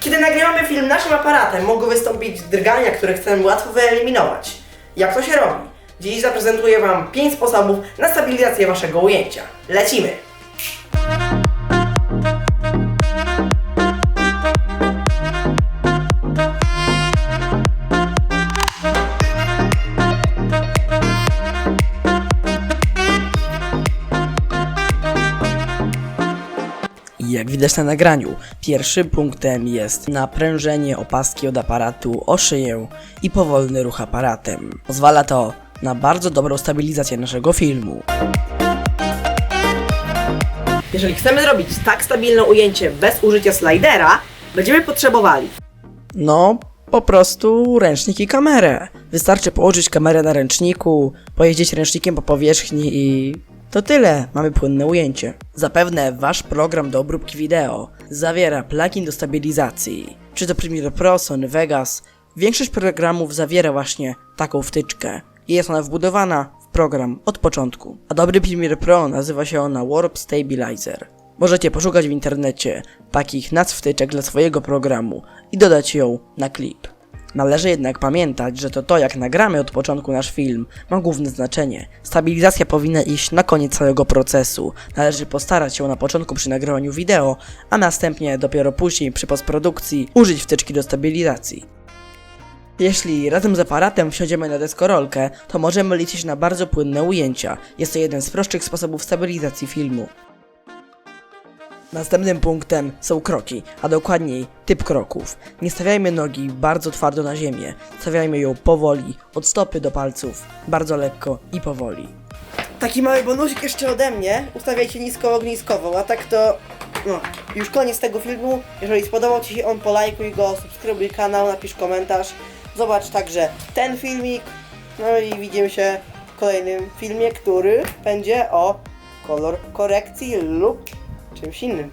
Kiedy nagrywamy film naszym aparatem, mogą wystąpić drgania, które chcemy łatwo wyeliminować. Jak to się robi? Dziś zaprezentuję Wam 5 sposobów na stabilizację Waszego ujęcia. Lecimy! Jak widać na nagraniu, pierwszym punktem jest naprężenie opaski od aparatu o szyję i powolny ruch aparatem. Pozwala to na bardzo dobrą stabilizację naszego filmu. Jeżeli chcemy zrobić tak stabilne ujęcie bez użycia slidera, będziemy potrzebowali no, po prostu ręcznik i kamerę. Wystarczy położyć kamerę na ręczniku, pojeździć ręcznikiem po powierzchni i to tyle, mamy płynne ujęcie. Zapewne wasz program do obróbki wideo zawiera plugin do stabilizacji, czy to Premiere Pro, Sony Vegas. Większość programów zawiera właśnie taką wtyczkę jest ona wbudowana w program od początku. A dobry Premiere Pro nazywa się ona Warp Stabilizer. Możecie poszukać w internecie takich nazw wtyczek dla swojego programu i dodać ją na klip. Należy jednak pamiętać, że to to jak nagramy od początku nasz film ma główne znaczenie. Stabilizacja powinna iść na koniec całego procesu. Należy postarać się na początku przy nagrywaniu wideo, a następnie dopiero później przy postprodukcji użyć wtyczki do stabilizacji. Jeśli razem z aparatem wsiądziemy na deskorolkę, to możemy liczyć na bardzo płynne ujęcia. Jest to jeden z prostszych sposobów stabilizacji filmu. Następnym punktem są kroki, a dokładniej typ kroków. Nie stawiajmy nogi bardzo twardo na ziemię, stawiajmy ją powoli, od stopy do palców, bardzo lekko i powoli. Taki mały bonusik jeszcze ode mnie, ustawiajcie nisko ogniskową, a tak to... No, już koniec tego filmu. Jeżeli spodobał Ci się on, polajkuj go, subskrybuj kanał, napisz komentarz. Zobacz także ten filmik. No i widzimy się w kolejnym filmie, który będzie o kolor korekcji lub czymś innym.